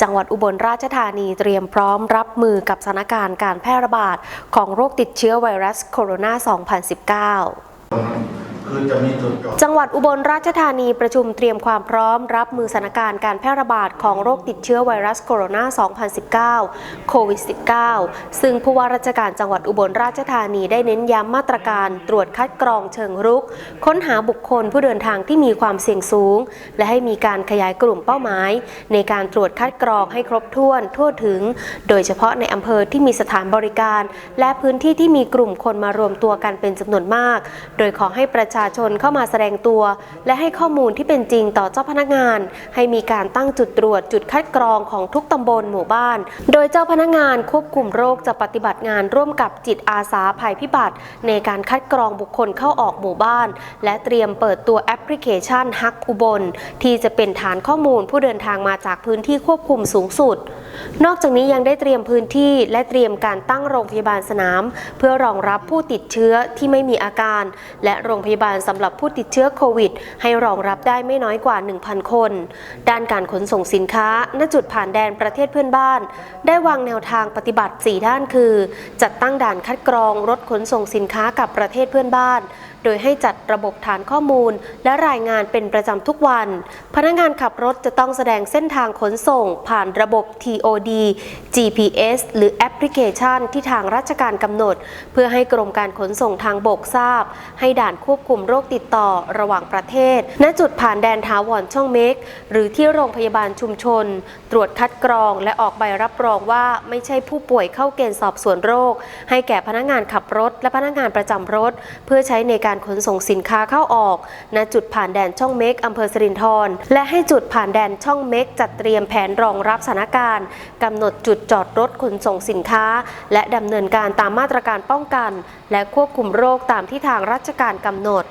จังหวัดอุบลราชธานีเตรียมพร้อมรับมือกับสถานการณ์การแพร่ระบาดของโรคติดเชื้อไวรัสโคโรนา 2019 คือจะมีจุดจบจังหวัดอุบลราชธานีประชุมเตรียมความพร้อม รับมือสถานการณ์การแพร่ระบาดของโรคติดเชื้อไวรัสโคโรนา 2019 โควิด -19 ซึ่งผู้ว่าราชการจังหวัดอุบลราชธานีได้เน้นย้ำมาตรการตรวจคัดกรองเชิงรุก ค้นหาบุคคลผู้เดินทางที่มีความเสี่ยงสูง และให้มีการขยายกลุ่มเป้าหมาย ในการตรวจคัดกรองให้ครบถ้วนทั่วถึง โดยเฉพาะในอำเภอที่มีสถานบริการ และพื้นที่ที่มีกลุ่มคนมารวมตัวกันเป็นจำนวนมาก โดยขอให้ประชาชนเข้ามาแสดงตัว และให้ข้อมูลที่เป็นจริงต่อเจ้าพนักงาน ให้มีการตั้งจุดตรวจจุดคัดกรองของทุกตำบลหมู่บ้าน โดยเจ้าพนักงานควบคุมโรคจะปฏิบัติงานร่วมกับจิตอาสาภัยพิบัติ ในการคัดกรองบุคคลเข้าออกหมู่บ้าน และเตรียมเปิดตัวแอปพลิเคชันฮักอุบล ที่จะเป็นฐานข้อมูลผู้เดินทางมาจากพื้นที่ควบคุมสูงสุด นอกจากนี้ยังได้เตรียมพื้นที่และเตรียมการตั้งโรงพยาบาลสนาม เพื่อรองรับผู้ติดเชื้อที่ไม่มีอาการ และโรงพยาบาลสำหรับผู้ติดเชื้อโควิด ให้รองรับได้ไม่น้อยกว่า 1,000 คน ด้านการขนส่งสินค้า ณจุดผ่านแดนประเทศเพื่อนบ้าน ได้วางแนวทางปฏิบัติ 4 ด้านคือ จัดตั้งด่านคัดกรองรถขนส่งสินค้ากับประเทศเพื่อนบ้าน โดยให้จัดระบบฐานข้อมูล และรายงานเป็นประจำทุกวัน พนักงานขับรถจะต้องแสดงเส้นทางขนส่งผ่านระบบ TOD GPS หรือแอปพลิเคชันที่ทางราชการกำหนด เพื่อให้กรมการขนส่งทางบกทราบ ให้ด่านควบคุมโรคติดต่อระหว่างประเทศ ณ จุดผ่านแดนถาวรช่องเมก หรือที่โรงพยาบาลชุมชน ตรวจคัดกรองและออกใบรับรองว่าไม่ใช่ผู้ป่วยเข้าเกณฑ์สอบสวนโรค ให้แก่พนักงานขับรถ และพนักงานประจำรถ เพื่อใช้ในการขนส่งสินค้าเข้าออก ณ จุดผ่านแดนช่องเมกอำเภอสิรินธรและให้จุดผ่านแดนช่องเมกจัดเตรียมแผนรองรับสถานการณ์กำหนดจุดจอดรถขนส่งสินค้า และดำเนินการตามมาตรการป้องกัน และควบคุมโรคตามที่ทางราชการกำหนด